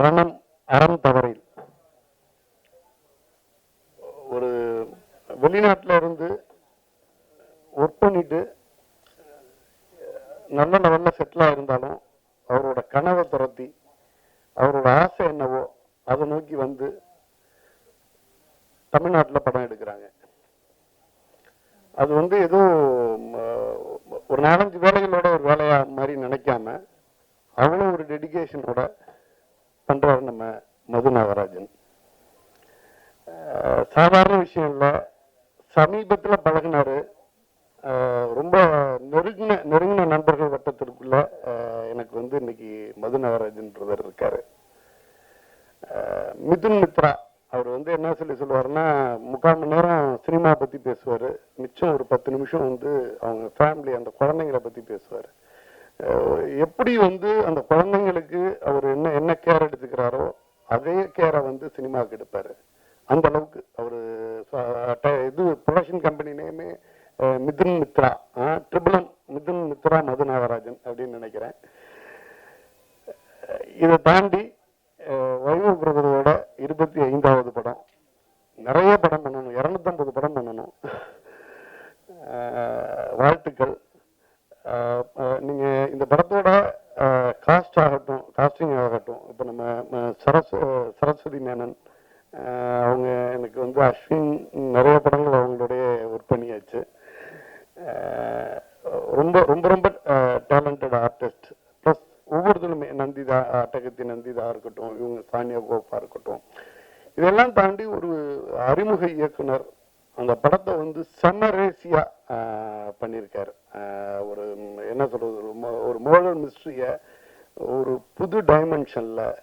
ரணம் அறம் தவறில். ஒரு வெளிநாட்டில் இருந்து ஒர்க் பண்ணிட்டு நல்ல நல்ல செட்டிலாக இருந்தாலும் அவரோட கனவை துரத்தி அவரோட ஆசை என்னவோ அதை நோக்கி வந்து தமிழ்நாட்டில் படம் எடுக்கிறாங்க. அது வந்து எதுவும் ஒரு நாலஞ்சு வேலைகளோட ஒரு வேலையா மாதிரி நினைக்காம அவ்வளோ ஒரு டெடிக்கேஷனோட பண்ணுறாரு நம்ம மது நாகராஜன். சாதாரண விஷயம் இல்லை. சமீபத்தில் பழகினார். ரொம்ப நெருங்கின நெருங்கின நண்பர்கள் வட்டத்திற்குள்ள எனக்கு வந்து இன்னைக்கு மது நாகராஜன்றவர் இருக்கார். மிதுன் மித்ரா அவர் வந்து என்ன சொல்லி சொல்லுவார்னா முக்கால் மணி நேரம் சினிமா பற்றி பேசுவார். மிச்சம் ஒரு பத்து நிமிஷம் வந்து அவங்க ஃபேமிலி அந்த குழந்தைங்களை பற்றி பேசுவார். எப்படி வந்து அந்த குழந்தைங்களுக்கு அவர் என்ன என்ன கேர் எடுத்துக்கிறாரோ அதே கேரை வந்து சினிமாவுக்கு எடுப்பாரு. அந்த அளவுக்கு அவர் இது ப்ரொடக்ஷன் கம்பெனி நேமே மிதுன் மித்ரா ட்ரிபிளம் மிதுன் மித்ரா மது நாகராஜன் அப்படின்னு நினைக்கிறேன். இதை தாண்டி அஹ் பிரதரோட இருபத்தி ஐந்தாவது படம் நிறைய படம் பண்ணணும் இரநூத்தம்பது படம் பண்ணணும். வாழ்த்துக்கள். நீங்கள் இந்த படத்தோட காஸ்ட் ஆகட்டும் காஸ்டிங் ஆகட்டும் இப்போ நம்ம சரஸ்வ சரஸ்வதி மேனன் அவங்க எனக்கு வந்து அஸ்வின் நிறைய படங்கள் அவங்களுடைய ஒர்க் பண்ணியாச்சு. ரொம்ப ரொம்ப ரொம்ப டேலண்டட் ஆர்டிஸ்ட் ப்ளஸ் ஒவ்வொருத்தருமே நந்திதா அட்டகத்தி நந்திதா இருக்கட்டும் இவங்க சானியா கோப்பா இருக்கட்டும். இதெல்லாம் தாண்டி ஒரு அறிமுக இயக்குனர் அந்த படத்தை வந்து சன்னரேசியா பண்ணியிருக்காரு. ஒரு என்ன சொல்றது ஒரு மோ- மிஸ்ட்ரியை மிஸ்ட்ரிய ஒரு புது டைமென்ஷன்ல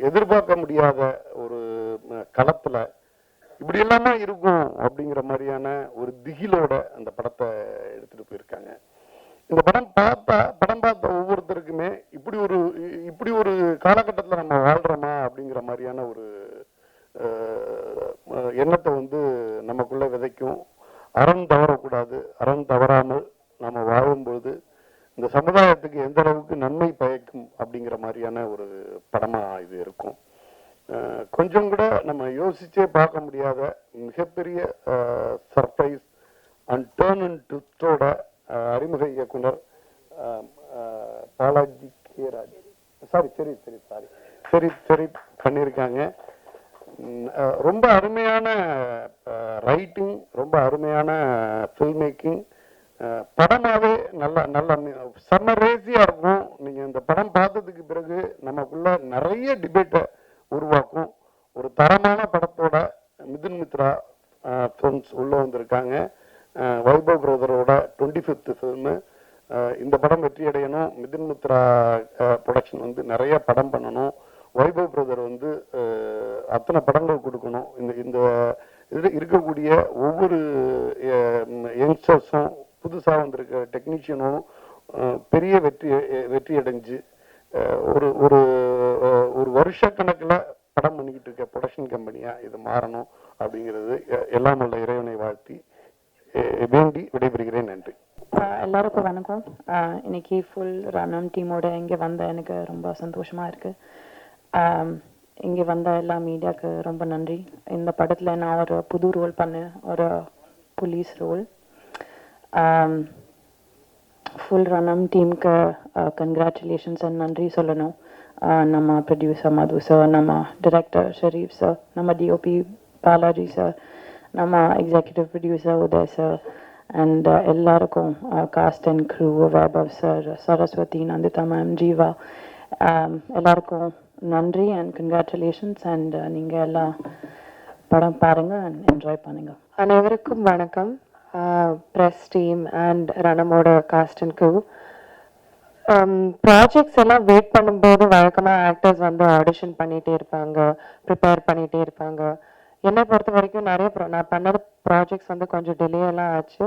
எதிர்பார்க்க முடியாத ஒரு களத்தில் களத்துல இப்படி எல்லாமே இருக்கும் அப்படிங்கிற மாதிரியான ஒரு திகிலோட அந்த படத்தை எடுத்துட்டு போயிருக்காங்க. இந்த படம் பார்த்தா படம் பார்த்த ஒவ்வொருத்தருக்குமே இப்படி ஒரு இ- இப்படி ஒரு காலகட்டத்தில் நம்ம வாழ்கிறோமா அப்படிங்கிற மாதிரியான ஒரு எண்ணத்தை வந்து நமக்குள்ளே விதைக்கும். அறம் தவறக்கூடாது. அறம் தவறாமல் நம்ம வாழும்போது இந்த சமுதாயத்துக்கு எந்த அளவுக்கு நன்மை பயக்கும் அப்படிங்கிற மாதிரியான ஒரு படமா இது இருக்கும். கொஞ்சம் கூட நம்ம யோசிச்சே பார்க்க முடியாத மிகப்பெரிய சர்ப்ரைஸ் அண்ட் டேர்ன் அண்ட் ட்விஸ்டோட அறிமுக இயக்குனர் பாலாஜி கேராஜ் சாரி சரி சரி சாரி சரி சரி பண்ணியிருக்காங்க. ரொம்ப அருமையான ரைட்டிங் ரொம்ப அருமையான ஃபில் மேக்கிங் படமாகவே நல்ல நல்ல செம்ம ரேசியாக இருக்கும். நீங்கள் இந்த படம் பார்த்ததுக்கு பிறகு நமக்குள்ள நிறைய டிபேட்டை உருவாக்கும். ஒரு தரமான படத்தோட மிதுன் மித்ரா ஃபிலிம்ஸ் உள்ளே வந்திருக்காங்க. வைபவ் பிரதரோட டுவெண்ட்டி ஃபிஃப்த் ஃபிலிமு இந்த படம் வெற்றி அடையணும் மிதுன் மித்ரா ப்ரொடக்ஷன் வந்து நிறைய படம் பண்ணணும். வைபவ் பிரதர் வந்து அத்தனை படங்கள் கொடுக்கணும். இந்த இந்த இது இருக்கக்கூடிய ஒவ்வொரு யங்ஸ்டர்ஸும் புதுசாக வந்திருக்க டெக்னீஷியனும் பெரிய வெற்றி வெற்றி அடைஞ்சு ஒரு ஒரு ஒரு வருஷ கணக்கில் படம் பண்ணிக்கிட்டு இருக்க ப்ரொடக்ஷன் கம்பெனியாக இது மாறணும் அப்படிங்கிறது எல்லாம் உள்ள இறைவனை வாழ்த்தி வேண்டி விடைபெறுகிறேன். நன்றி. எல்லாருக்கும் வணக்கம். இன்னைக்கு ஃபுல் ரணம் டீமோட இங்கே வந்த எனக்கு ரொம்ப சந்தோஷமா இருக்கு. இங்கே வந்த எல்லா மீடியாவுக்கு ரொம்ப நன்றி. இந்த படத்தில் நான் ஒரு புது ரோல் பண்ணேன் ஒரு போலீஸ் ரோல் ஃபுல் ரணம் டீமுக்கு கங்க்ராச்சுலேஷன்ஸ் அண்ட் நன்றி சொல்லணும். நம்ம ப்ரொடியூசர் மது சார் நம்ம டிரெக்டர் ஷரீஃப் சார் நம்ம டிஓபி பாலாஜி சார் நம்ம executive producer Uday sir and எல்லாருக்கும் cast and crew Vaibhav sir Saraswathi Nanditha ma'am Jeeva எல்லாருக்கும் நன்றி அண்ட் கங்க்ராச்சுலேஷன்ஸ் அண்ட் நீங்கள் எல்லாம் படம் பாருங்க அண்ட் என்ஜாய் பண்ணுங்க. அனைவருக்கும் வணக்கம். ப்ரெஸ் டீம் அண்ட் ரணமோட காஸ்ட் அண்ட் க்ரூ ப்ராஜெக்ட்ஸ் எல்லாம் வெயிட் பண்ணும்போது வழக்கமாக ஆக்டர்ஸ் வந்து ஆடிஷன் பண்ணிகிட்டே இருப்பாங்க ப்ரிப்பேர் பண்ணிகிட்டே இருப்பாங்க. என்னை பொறுத்த வரைக்கும் நிறைய நான் பண்ண ப்ராஜெக்ட்ஸ் வந்து கொஞ்சம் டிலே எல்லாம் ஆச்சு.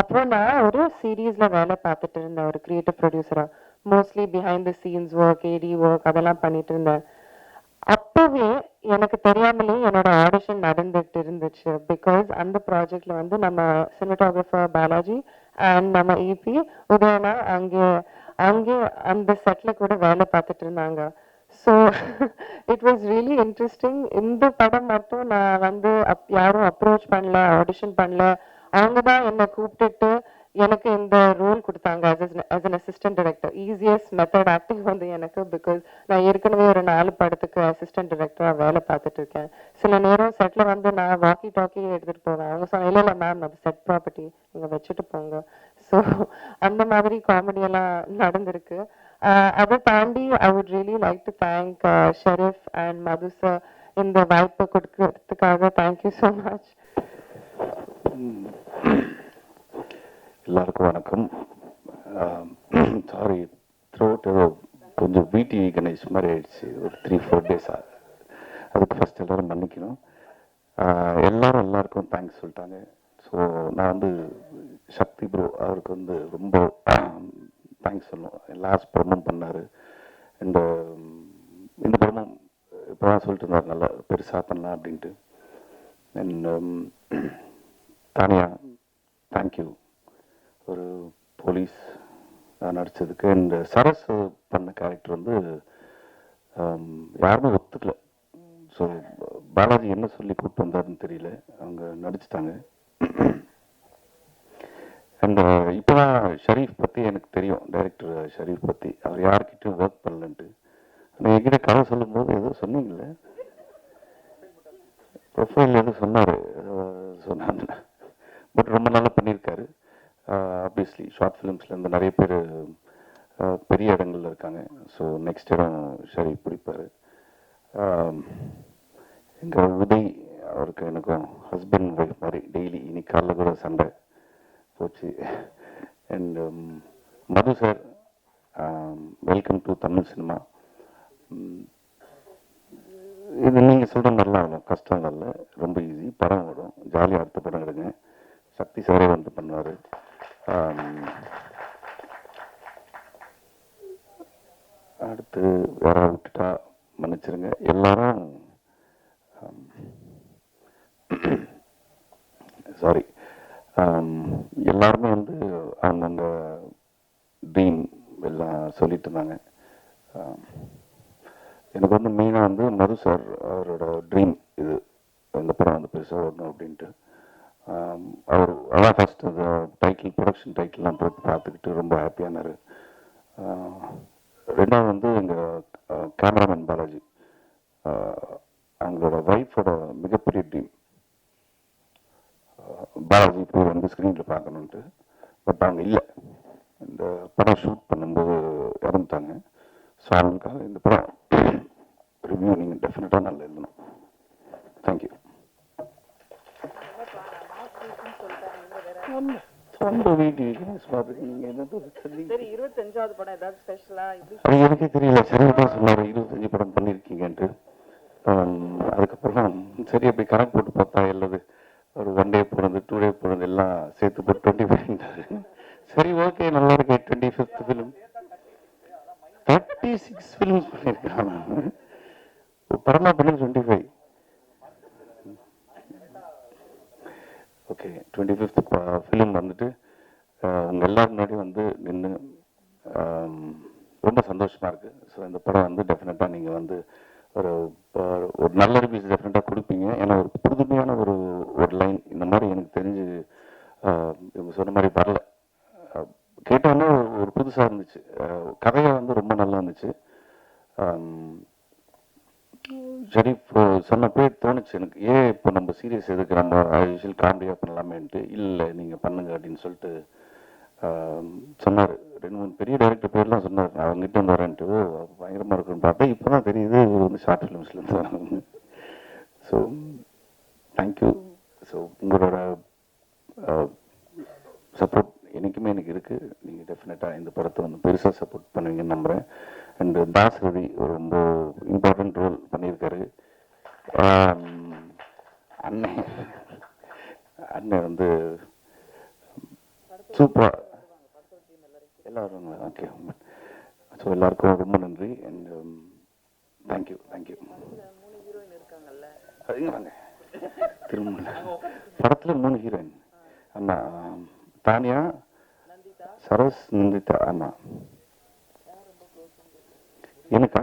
அப்புறம் நான் ஒரு சீரீஸில் வேலை பார்த்துட்டு இருந்தேன் ஒரு creative ப்ரொடியூசராக mostly behind the scenes work AD work அதெல்லாம் பண்ணிட்டு இருந்தேன் அப்பவே எனக்கு தெரியாமலே என்னோட ஆடிஷன் நடந்துட்டு இருந்துச்சு பிகாஸ் அந்த ப்ராஜெக்ட்ல வந்து நம்ம சினிமாட்டோகிராஃபர் பாலாஜி அண்ட் நம்ம இபி உதயனா அங்கே அங்கே அந்த செட்ல கூட வேலை பார்த்துட்டு இருந்தாங்க so it was really interesting இந்த படம் மட்டும் நான் வந்து அப் யாரும் அப்ரோச் பண்ணல ஆடிஷன் பண்ணல. அவங்க தான் என்னை கூப்பிட்டுட்டு எனக்கு இந்த ரோல் கொடுத்தாங்க as an assistant director easiest method acting வந்து எனக்கு பிகாஸ் நான் ஏற்கனவே ஒரு நாலு படத்துக்கு அசிஸ்டன்ட் டைரக்டராக வேலை பார்த்துட்டு இருக்கேன். சில நேரம் செட்டில் வந்து நான் வாக்கி டாக்கி எடுத்துகிட்டு போவேன். அவங்க சொன்ன இல்லை இல்லை மேம் அது செட் ப்ராப்பர்ட்டி நீங்கள் வச்சுட்டு போங்க. ஸோ அந்த மாதிரி காமெடியெல்லாம் நடந்திருக்கு. அதை தாண்டி I would really like to thank Sharif and Madhu sir இந்த வாய்ப்பை கொடுக்கறதுக்காக. தேங்க்யூ ஸோ மச் எல்லாருக்கும் வணக்கம். சாரி த்ரோட் ஏதோ கொஞ்சம் வீட்டி கணேஷ் மாதிரி ஆயிடுச்சு. ஒரு த்ரீ ஃபோர் டேஸாக அதுக்கு ஃபஸ்ட் எல்லோரும் மன்னிக்கணும். எல்லாரும் எல்லாருக்கும் தேங்க்ஸ் சொல்லிட்டாங்க. ஸோ நான் வந்து சக்தி ப்ரோ அவருக்கு வந்து ரொம்ப தேங்க்ஸ் சொல்லணும். லாஸ்ட் படமும் பண்ணார். இந்த இந்த படமும் இப்போ தான் சொல்லிட்டு இருந்தார். நல்லா பெருசாக பண்ணலாம் அப்படின்ட்டு. அண்ட் தானியா தேங்க்யூ ஒரு போலீஸ் நடித்ததுக்கு அண்ட் சரஸ் பண்ண கேரக்டர் வந்து யாருமே ஒத்துக்கல. ஸோ பாலாஜி என்ன சொல்லி கூப்பிட்டு வந்தாருன்னு தெரியல. அவங்க நடிச்சிட்டாங்க. அண்ட் இப்போதான் ஷரீஃப் பற்றி எனக்கு தெரியும். டைரக்டர் ஷரீஃப் பற்றி அவர் யார்கிட்டயும் ஒர்க் பண்ணலன்ட்டு. ஆனால் என்கிட்ட கதை சொல்லும்போது ஏதோ சொன்னீங்கல்ல? ப்ரொஃபைல் எதுவும் சொன்னார். சொன்னாங்க பட் ரொம்ப நல்லா பண்ணியிருக்காரு. ஆப்வியஸ்லி ஷார்ட் ஃபிலிம்ஸ்லேருந்து நிறைய பேர் பெரிய இடங்களில் இருக்காங்க. ஸோ நெக்ஸ்ட் இடம் சரி பிடிப்பார். எங்கள் உதய் அவருக்கு எனக்கும் ஹஸ்பண்ட் ஒய்ஃப் மாதிரி டெய்லி இன்னைக்கு காலைல கூட சண்டை போச்சு. And um, Madhu sir welcome to Tamil cinema இது நீங்கள் சொல்கிற நல்லா வரும் கஷ்டம் இல்லை ரொம்ப ஈஸி படம் வரும் ஜாலியாக அடுத்த படம் எடுங்க. சக்தி சாரே வந்து பண்ணுவார். அடுத்து வேற விட்டுட்டா மன்னிச்சிருங்க. எல்லாரும் சாரி எல்லாருமே வந்து அந்தந்த ட்ரீம் எல்லாம் சொல்லிட்டு இருந்தாங்க. எனக்கு வந்து மெயினாக வந்து மது சார் அவரோட ட்ரீம் இது. அந்த படம் வந்து பெருசாக வரணும் அப்படின்ட்டு. அவர் அதான் ஃபர்ஸ்ட் அந்த டைட்டில் ப்ரொடக்ஷன் டைட்டில்லாம் போட்டு பார்த்துக்கிட்டு ரொம்ப ஹாப்பியானார் ரெண்டாவது வந்து எங்கள் கேமராமேன் பாலாஜி. அவங்களோட ஒய்ஃபோட மிகப்பெரிய டீம் பாலாஜி போய் வந்து ஸ்க்ரீனில் பார்க்கணுன்ட்டு பட் அவங்க இல்லை. இந்த படம் ஷூட் பண்ணும்போது இறந்துட்டாங்க. ஸோ அவங்களுக்காக இந்த படம் ரிவ்யூ நீங்கள் டெஃபினட்டாக நல்லா எழுதணும். தேங்க்யூ சொந்த வீட்டுக்கு என்னது சொல்லி சரி இருபத்தஞ்சாவது படம் ஏதாவது ஸ்பெஷலா இப்படி அது எனக்கே தெரியல. சரி தான் சொன்னார் இருபத்தஞ்சு படம் பண்ணியிருக்கீங்கன்ட்டு. அதுக்கப்புறம் சரி அப்படி கணக்கு போட்டு பார்த்தா எல்லாது ஒரு ஒன் டே போனது டூ டே போனது எல்லாம் சேர்த்து போட்டு டுவெண்ட்டி ஃபைவ் சரி ஓகே நல்லா இருக்கு twenty fifth film thirty six films பண்ணியிருக்கான். படமா பண்ணி twenty five okay twenty fifth film வந்துட்டு அஹ், உங்க முன்னாடியும் முன்னாடி வந்து நின்று ரொம்ப சந்தோஷமாக இருக்குது ஸோ இந்த படம் வந்து டெஃபினட்டாக நீங்கள் வந்து ஒரு ஒரு நல்ல ரிவ்யூஸ் டெஃபினட்டாக கொடுப்பீங்க. ஏன்னா ஒரு புதுமையான ஒரு ஒரு லைன் இந்த மாதிரி எனக்கு தெரிஞ்சு இவங்க சொன்ன மாதிரி வரல. அஹ், கேட்டோன்னே ஒரு- புதுசாக இருந்துச்சு. அஹ், கதையை வந்து ரொம்ப நல்லா இருந்துச்சு. ஆம், ஷரீஃப் சொன்னப்பே தோணுச்சு எனக்கு. ஏன் இப்போ நம்ம சீரியஸ் எதுக்கு நம்ம யூஷுவல் காமெடியாக பண்ணலாமேன்ட்டு. இல்லை நீங்கள் பண்ணுங்க அப்படின்னு சொல்லிட்டு சொன்னார். ரெண்டு மூணு பெரிய டைரக்டர் பேர்லாம் சொன்னார். நான் அவங்ககிட்ட வந்து வரேன்ட்டு. பயங்கரமாக இருக்குன்னு பார்த்தா இப்போ தான் தெரியுது இவர் வந்து ஷார்ட் ஃபிலிம்ஸ்லேருந்து வராங்க ஸோ தேங்க்யூ ஸோ உங்களோட சப்போர்ட் என்றைக்குமே எனக்கு இருக்குது நீங்கள் டெஃபினட்டாக இந்த படத்தை வந்து பெருசாக சப்போர்ட் பண்ணுவீங்கன்னு நம்புகிறேன் அண்டு தாஸ் ரவி ஒரு ரொம்ப இம்பார்ட்டன்ட் ரோல் பண்ணியிருக்காரு. அண்ணன் அண்ணன் வந்து சூப்பராக எல்லாரும் ஓகே ஸோ எல்லாருக்கும் ரொம்ப நன்றி அண்ட் தேங்க்யூ தேங்க்யூ அதுங்க வாங்க. திரும்ப படத்தில் மூணு ஹீரோயின் ஆமாம் தானியா சரோஸ் நந்திதா ஆமாம் எனக்கா?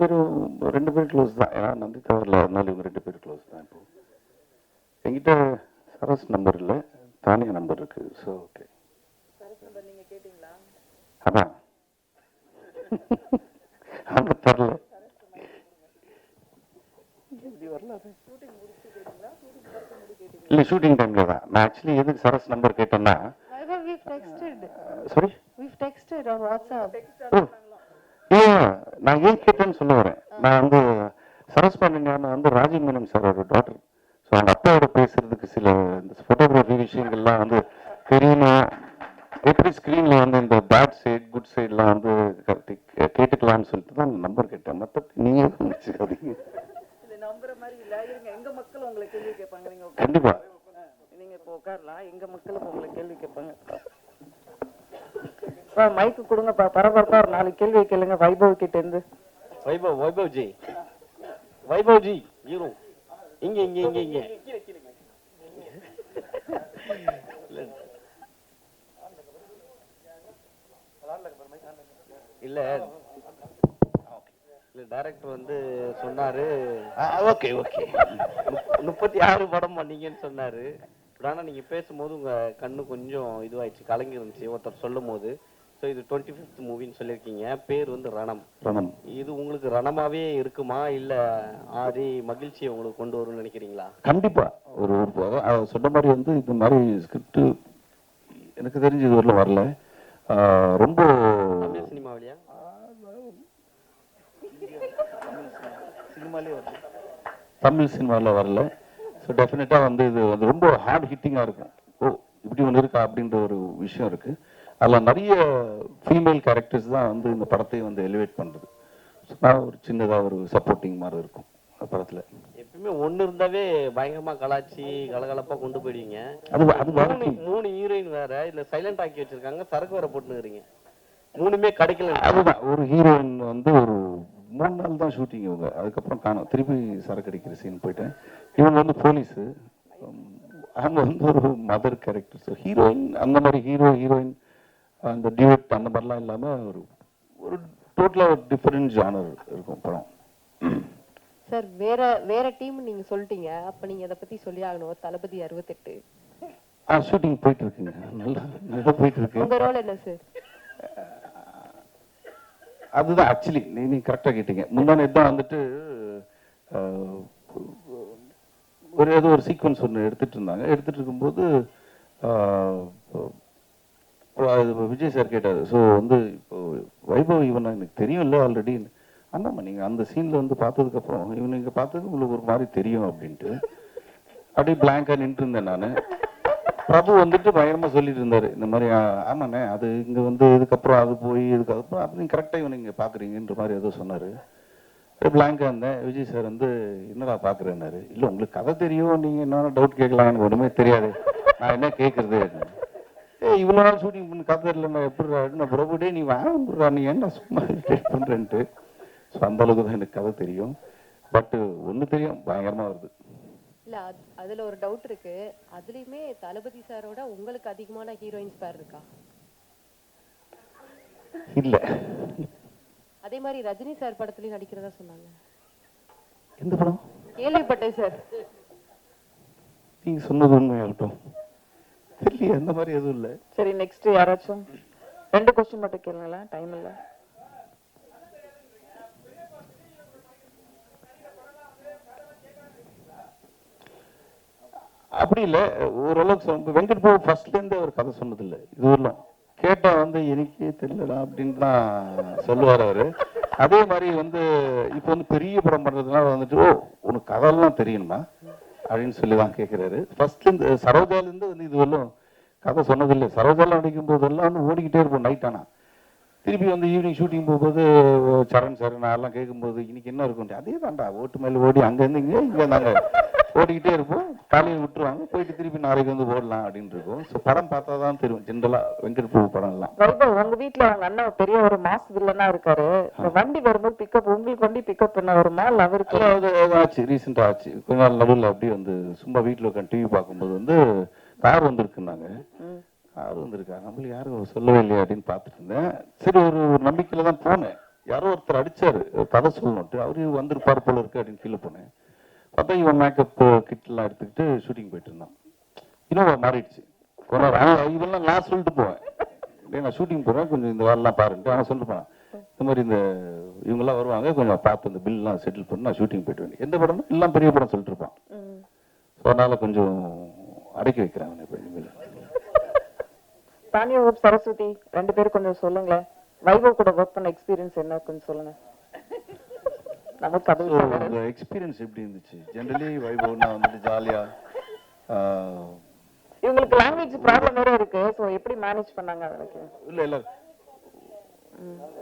பேரும் ரெண்டு பேரும் க்ளோஸ் தான். ஏன்னா நந்தி தவறில் அதனால இவங்க ரெண்டு பேரும் க்ளோஸ் தான் இப்போ. என்கிட்ட சரஸ் நம்பர் இல்லை தானியா நம்பர் இருக்கு. ஸோ ஓகே அதான். அவங்க தரல இல்லை ஷூட்டிங் டைம்ல தான். நான் ஆக்சுவலி எதுக்கு சரஸ் நம்பர் கேட்டேன்னா we've texted sorry we've texted on whatsapp. இல்ல நான் ஏன் கேட்டேன்னு சொல்ல வரேன் நான் வந்து சரஸ் பாண்டியன் வந்து ராஜீவ் மேனன் சாரோட டாட்டர் ஸோ அவங்க அப்பாவோட பேசுறதுக்கு சில இந்த ஃபோட்டோகிராஃபி விஷயங்கள்லாம் வந்து தெரியணும் எப்படி ஸ்க்ரீனில் வந்து இந்த பேட் சைட் குட் சைட்லாம் வந்து கேட்டுக்கலாம்னு சொல்லிட்டு தான் நம்பர் கேட்டேன். மற்ற நீங்கள் வச்சுக்காதீங்க இல்ல நம்புற மாதிரி இல்ல. இருங்க எங்க மக்கள் உங்களை கேள்வி கேட்பாங்க. நீங்க உட்காருங்க. கண்டிப்பா. நீங்க இப்போ உட்காரலாம். எங்க மக்களும் உங்களை கேள்வி கேட்பாங்க. மைக்கு கொடுங்கப்பா பரபரப்பா ஒரு நாலு கேள்வி கேளுங்க வைபவ் கிட்ட இருந்து வைபவ் வைபவ் ஜி வைபவ் ஜி ஹீரோ இங்க இங்க இங்க இங்க. இல்ல. இல்ல டைரக்டர் வந்து சொன்னாரு. Okay okay. முப்- முப்பத்தி ஆறு படம் பண்ணீங்கன்னு சொன்னாரு. பட் ஆனா நீங்க பேசும்போது உங்க கண்ணு கொஞ்சம் இதுவாயிடுச்சு கலங்கி இருந்துச்சு ஒருத்தர் சொல்லும் போது ஸோ இது டுவெண்ட்டி ஃபிஃப்த் மூவின்னு சொல்லியிருக்கீங்க. பேர் வந்து ரணம். ரணம். இது உங்களுக்கு ரணமாவே இருக்குமா? இல்ல ஆதி மகிழ்ச்சியை உங்களுக்கு கொண்டு வரும்னு நினைக்கிறீங்களா? கண்டிப்பா. ஒரு சொன்ன மாதிரி வந்து இந்த மாதிரி ஸ்கிரிப்ட் எனக்கு தெரிஞ்சு இது வரல. வரல ரொம்ப தமிழ் சினிமாவிலையா? சினிமாலே வருது தமிழ் சினிமாவில் வரல. ஸோ டெஃபினட்டாக வந்து இது வந்து ரொம்ப ஹார்ட் ஹிட்டிங்காக இருக்கும். ஓ இப்படி ஒன்று இருக்கா அப்படின்ற ஒரு விஷயம் இருக்கு. அதில் நிறைய ஃபீமேல் கேரக்டர்ஸ் தான் வந்து இந்த படத்தை வந்து எலிவேட் பண்ணுறது நான் ஒரு சின்னதாக ஒரு சப்போர்ட்டிங் மாதிரி இருக்கும் அந்த படத்தில். எப்பயுமே ஒண்ணு இருந்தாவே பயங்கரமா கலாச்சி கலகலப்பா கொண்டு போயிடுவீங்க. அது அது மூணு ஹீரோயின் வேற இதுல சைலண்ட் ஆக்கி வச்சிருக்காங்க சரக்கு வேற போட்டுனுக்கிறீங்க மூணுமே கிடைக்கல. அதுதான் ஒரு ஹீரோயின் வந்து ஒரு மூணு நாள் தான் ஷூட்டிங் இவங்க. அதுக்கப்புறம் காணும் திருப்பி சரக்கு அடிக்கிற சீன் போயிட்டேன். இவங்க வந்து போலீஸு அவங்க வந்து ஒரு மதர் கேரக்டர் ஸோ ஹீரோயின் அந்த மாதிரி ஹீரோ ஹீரோயின் அந்த டியூட் அந்த மாதிரிலாம் இல்லாமல் ஒரு ஒரு டோட்டலாக ஒரு டிஃப்ரெண்ட் ஜானர் இருக்கும் படம். சார் வேற வேற டீம் நீங்க சொல்லிட்டீங்க. அப்ப நீங்க இத பத்தி சொல்லி ஆகணும். தளபதி அறுபத்தெட்டு. ஆ ஷூட்டிங் போயிட்டு இருக்குங்க. நல்லா நல்லா போயிட்டு இருக்கு. உங்க ரோல் என்ன சார் அதுதான் ஆக்சுவலி நீ நீ கரெக்டாக கேட்டீங்க. முன்னாடி தான் வந்துட்டு ஒரு ஏதோ ஒரு சீக்வன்ஸ் ஒன்று எடுத்துட்டு இருந்தாங்க. எடுத்துட்டு இருக்கும்போது அது விஜய் சார் கேட்டார். ஸோ வந்து இப்போ வைபவ் இவன்? எனக்கு தெரியும்ல ஆல்ரெடி அண்ணாமா நீங்கள் அந்த சீனில் வந்து பார்த்ததுக்கப்புறம் இவன் இங்கே பார்த்தது உங்களுக்கு ஒரு மாதிரி தெரியும் அப்படின்ட்டு. அப்படியே பிளாங்காக நின்று இருந்தேன் நான். பிரபு வந்துட்டு பயங்கரமா சொல்லிட்டு இருந்தாரு. இந்த மாதிரி ஆமாண்ணே அது இங்க வந்து இதுக்கப்புறம் அது போய் இதுக்கப்புறம் அது நீங்க கரெக்டா இவனை இங்க பாக்குறீங்கன்ற மாதிரி ஏதோ சொன்னாரு. பிளாங்கா இருந்தேன். விஜய் சார் வந்து என்னடா பாக்குறேன்னாரு. இல்ல உங்களுக்கு கதை தெரியும். நீங்க என்ன டவுட் கேட்கலாம் எனக்கு ஒண்ணுமே தெரியாது. நான் என்ன கேட்கறது ஏ இவ்வளவு நாள் ஷூட்டிங் பண்ணி கதை இல்லை நான் எப்படி நான் பிரபு டே நீ வாங்கா நீ என்ன சும்மா irritate பண்றேன்ட்டு. ஸோ அந்த அளவுக்கு தான் எனக்கு கதை தெரியும். பட் ஒன்று தெரியும் பயங்கரமாக வருது. இல்ல அது- அதுல ஒரு டவுட் இருக்கு. அதுலயுமே தளபதி சாரோட உங்களுக்கு அதிகமான ஹீரோயின்ஸ் பேர் இருக்கா? இல்ல. அதே மாதிரி ரஜினி சார் படத்துலயும் நடிக்கிறதா சொன்னாங்க. எந்த படம்? கேள்விப்பட்டேன் சார் நீங்க சொன்னது உண்மையாகட்டும் தெரியல அந்த மாதிரி எதுவும் இல்லை. சரி நெக்ஸ்ட் யாராச்சும்? ரெண்டு கொஸ்டின் மட்டும் கேளுங்களேன் டைம் இல்லை. அப்படி இல்லை. ஓரளவுக்கு வெங்கட் பாபு ஃபர்ஸ்ட்லேருந்தே ஒரு கதை சொன்னதில்லை. இது வரலாம் வந்து எனக்கே தெரியலடா அப்படின்னு தான் சொல்லுவார் அவர். அதே மாதிரி வந்து இப்போ வந்து பெரிய படம் பண்ணுறதுனால வந்துட்டு ஓ உனக்கு கதையெல்லாம் தெரியணுமா? அப்படின்னு சொல்லி தான் கேட்குறாரு ஃபர்ஸ்ட்லேருந்து சரோஜாலேருந்து வந்து இது வரலும் கதை சொன்னதில்லை. சரோஜால நடிக்கும் போதெல்லாம் வந்து ஓடிக்கிட்டே இருப்போம் நைட் ஆனால் திருப்பி வந்து ஈவினிங் ஷூட்டிங் போகும்போது சரண் சரண் எல்லாம் கேட்கும்போது இன்னைக்கு என்ன இருக்கும் அதே தான்டா ஓட்டு மேல ஓடி அங்கேருந்து இங்கே இங்கே நாங்கள் ஓடிக்கிட்டே இருப்போம். காலையில் விட்டுருவாங்க. போயிட்டு திருப்பி நாளைக்கு வந்து ஓடலாம் அப்படின்னு இருக்கும். ஸோ படம் பார்த்தா தான் தெரியும். ஜென்ரலா வெங்கட் பிரபு படம் எல்லாம் வைபவ் உங்க வீட்ல உங்க அண்ணன் பெரிய ஒரு மாஸ் வில்லனா இருக்காரு. வண்டி வரும்போது பிக்கப் உங்களுக்கு வண்டி பிக்கப் பண்ண வருமா இல்ல அவருக்கு ஆச்சு. ரீசெண்டாக ஆச்சு. கொஞ்ச நாள் நடுவில் அப்படியே வந்து சும்மா வீட்டில் உட்காந்து டிவி பார்க்கும்போது வந்து கார் வந்திருக்குன்னாங்க. கார் வந்திருக்கா? நம்மளுக்கு யாரும் சொல்லவே இல்லையா அப்படின்னு பார்த்துட்டு இருந்தேன். சரி ஒரு ஒரு நம்பிக்கையில தான் போனேன். யாரோ ஒருத்தர் அடிச்சாரு. கதை சொல்லணும்ட்டு. அவரு வந்திருப்பார் போல இருக்கு அப்படின்னு ஃபீல் பண்ணேன் பார்த்தா இவன் மேக்கப் கிட்லாம் எடுத்துக்கிட்டு ஷூட்டிங் போயிட்டு இருந்தான். இன்னும் மாறிடுச்சு. இவெல்லாம் நான் சொல்லிட்டு போவேன். நான் ஷூட்டிங் போறேன் கொஞ்சம் இந்த வேலைலாம் பாருன்ட்டு அவன் சொல்லிட்டு போனான். இந்த மாதிரி இந்த இவங்கெல்லாம் வருவாங்க கொஞ்சம் பார்த்து இந்த பில்லாம் செட்டில் பண்ணி நான் ஷூட்டிங் போயிட்டு வரேன். எந்த படம் எல்லாம் பெரிய படம் சொல்லிட்டு இருப்பான். ஸோ அதனால கொஞ்சம் அடக்கி வைக்கிறேன் அவனை இப்போ இனிமேல். தானியா சரஸ்வதி ரெண்டு பேரும் கொஞ்சம் சொல்லுங்களேன். வைபவ் கூட ஒர்க் பண்ண எக்ஸ்பீரியன்ஸ் என்ன கொஞ்சம் சொல்லுங்க. ஸோ அந்த எக்ஸ்பீரியன்ஸ் எப்படி இருந்துச்சு? ஜென்ரலி வைபவ்னா வந்துட்டு ஜாலியா இவங்களுக்கு லாங்குவேஜ் ப்ராப்ளம் வேற இருக்கு. சோ எப்படி மேனேஜ் பண்ணாங்க அதுக்கு இல்ல இல்ல.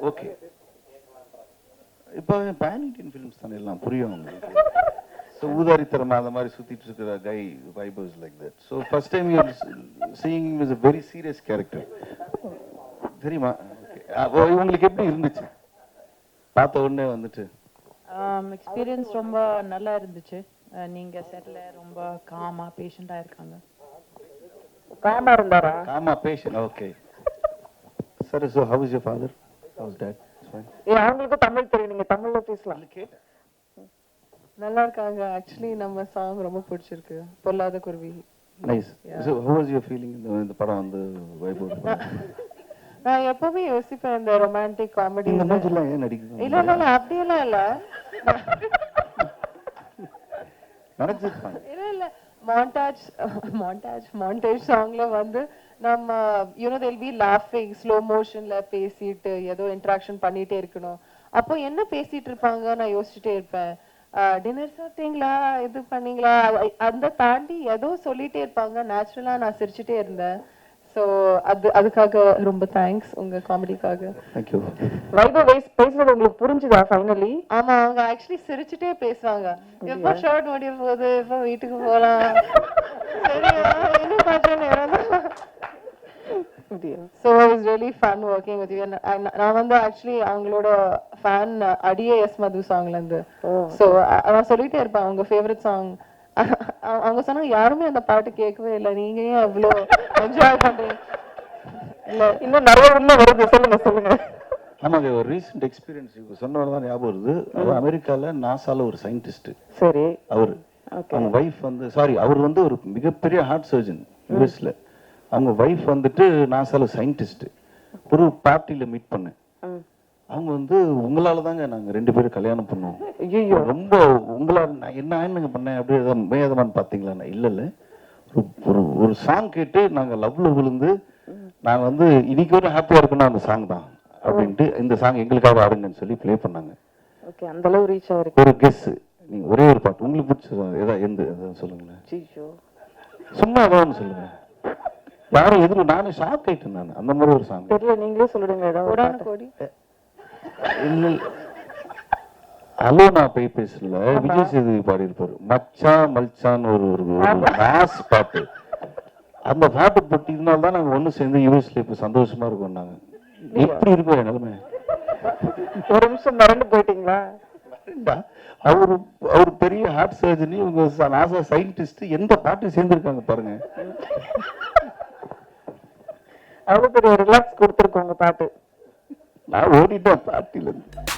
ஓகே இப்போ பேன் இண்டியன் ஃபிலிம்ஸ் தானே எல்லாம் புரியும் உங்களுக்கு? ஸோ ஊதாரித்தரமா அந்த மாதிரி சுத்திட்டு இருக்கிற கை Vaibhav's like that so first time you seeing is a very serious character தெரியுமா? உங்களுக்கு எப்படி இருந்துச்சு? பார்த்த உடனே வந்துட்டு எக்ஸ்பீரியன்ஸ் ரொம்ப நல்லா இருந்துச்சு. நீங்க செட்ல ரொம்ப காமா பேஷண்டா இருக்காங்க. காமா இருந்தாரா? ஆமா fashion okay sir so how is your father how's dad fine ஏ அவங்களுக்கும் தமிழ் தெரியும் நீங்க தமிழ்ல பேசலாம். நல்லா இருக்காங்க. ஆக்சுவலி நம்ம சாங் ரொம்ப பிடிச்சிருக்கு. பொல்லாத குருவி. Nice so how was your feeling இந்த இந்த படம் வந்து வைபவ் நான் எப்பவுமே யோசிப்பேன் இந்த ரொமான்டிக் காமெடி இந்த மூஞ்சிலாம் ஏன் நடிக்குது? இல்ல இல்ல இல்ல அப்படியெல்லாம் இல்ல. நினைச்சிருப்பாங்க இல்ல இல்ல. மாண்டாஜ் மாண்டாஜ் மாண்டேஜ் சாங்ல வந்து நம்ம யூனோ தேல் பி லாஃபிங் ஸ்லோ மோஷன்ல பேசிட்டு ஏதோ இன்ட்ராக்ஷன் பண்ணிட்டே இருக்கணும். அப்போ என்ன பேசிட்டு இருப்பாங்க? நான் யோசிச்சுட்டே இருப்பேன். டின்னர் சாப்பிட்டீங்களா? இது பண்ணீங்களா? அந்த தாண்டி ஏதோ சொல்லிட்டே இருப்பாங்க. நேச்சுரலா நான் சிரிச்சுட்டே இருந்தேன். ஸோ அது அதுக்காக ரொம்ப தேங்க்ஸ் உங்க காமெடிக்காக தேங்க்யூ வைபவ் பேஸ் பேசுறது உங்களுக்கு புரிஞ்சுதா ஃபைனலி ஆமா அவங்க ஆக்சுவலி சிரிச்சுட்டே பேசுவாங்க. எப்போ ஷர்ட் முடிய போகுது எப்போ வீட்டுக்கு போலாம்? சரியா? கொஞ்ச நேரம் so it's really fun working with you நான் வந்து ஆக்சுவலி அவங்களோட ஃபேன் அடியே எஸ் மது சாங்ல இருந்து. ஸோ நான் சொல்லிட்டே இருப்பேன் அவங்க ஃபேவரட் சாங் அவங்க சொன்னாங்க யாருமே அந்த பாட்டு கேட்கவே இல்லை. நீங்க ஏன் அவ்வளோ என்ஜாய் பண்றீங்க? இல்ல. இன்னும் நிறைய உள்ள வருது. சொல்லுங்க சொல்லுங்க. ஆமாங்க ஒரு ரீசெண்ட் எக்ஸ்பீரியன்ஸ் இப்போ சொன்னவங்க தான் ஞாபகம் வருது. அவர் அமெரிக்கால நாசால ஒரு சயின்டிஸ்ட் சரி. அவர். அவங்க வைஃப் வந்து சாரி அவர் வந்து ஒரு மிகப்பெரிய ஹார்ட் சர்ஜன் யூஎஸ்ல அவங்க வைஃப் வந்துட்டு நாசால சயின்டிஸ்ட் ஒரு பார்ட்டியில மீட் பண்ணேன். அவங்க வந்து உங்களால தாங்க நாங்க ரெண்டு பேரும் கல்யாணம் பண்ணோம். ஐயோ ரொம்ப உங்களால நான் என்ன ஆயினுங்க பண்ணேன். அப்படியே ஏதாவது மேதமான்னு பாத்தீங்களா நான் இல்ல இல்ல. ஒரு ஒரு சாங் கேட்டு நாங்க லவ்ல விழுந்து நாங்க வந்து இன்னைக்கு வரை ஹாப்பியா இருக்குன்னா அந்த சாங் தான் அப்படின்ட்டு இந்த சாங் எங்களுக்காக ஆடுங்கன்னு சொல்லி ப்ளே பண்ணாங்க. ஓகே அந்த அளவு ரீச் ஆயிருக்கு ஒரு கெஸ் நீங்க ஒரே ஒரு பாட்டு. உங்களுக்கு பிடிச்ச ஏதாவது எந்த சொல்லுங்களேன். சும்மா ஏதாவது சொல்லுங்க. யாரும் எதிரும் நானே ஷாக் ஆயிட்டேன் நான். அந்த மாதிரி ஒரு சாங் தெரியல நீங்களே சொல்லிடுங்க. ஏதாவது ஒரு புராண பாட்டு. கோடி இல்ல ஹலோ நான் போய் பேசல விஜய் சேதுபதி பாடி இருப்பாரு மச்சான் மல்சான் ஒரு ஒரு மாஸ் பாட்டு. அந்த பாட்டு போட்டு இதனால தான் நாங்க ஒண்ணு சேர்ந்து யூஎஸ்ல இப்ப சந்தோஷமா இருக்கோம் நாங்க. எப்படி இருக்கும் நிலைமை. ஒரு நிமிஷம் மறந்து போயிட்டீங்களா? அவர் அவர் பெரிய ஹார்ட் சர்ஜரி உங்க நாசா சயின்டிஸ்ட் எந்த பாட்டு சேர்ந்திருக்காங்க பாருங்க. அவ்வளவு பெரிய ரிலாக்ஸ் கொடுத்துருக்கோங்க பாட்டு. நான் ஓடிட்டேன் பார்ட்டிலேருந்து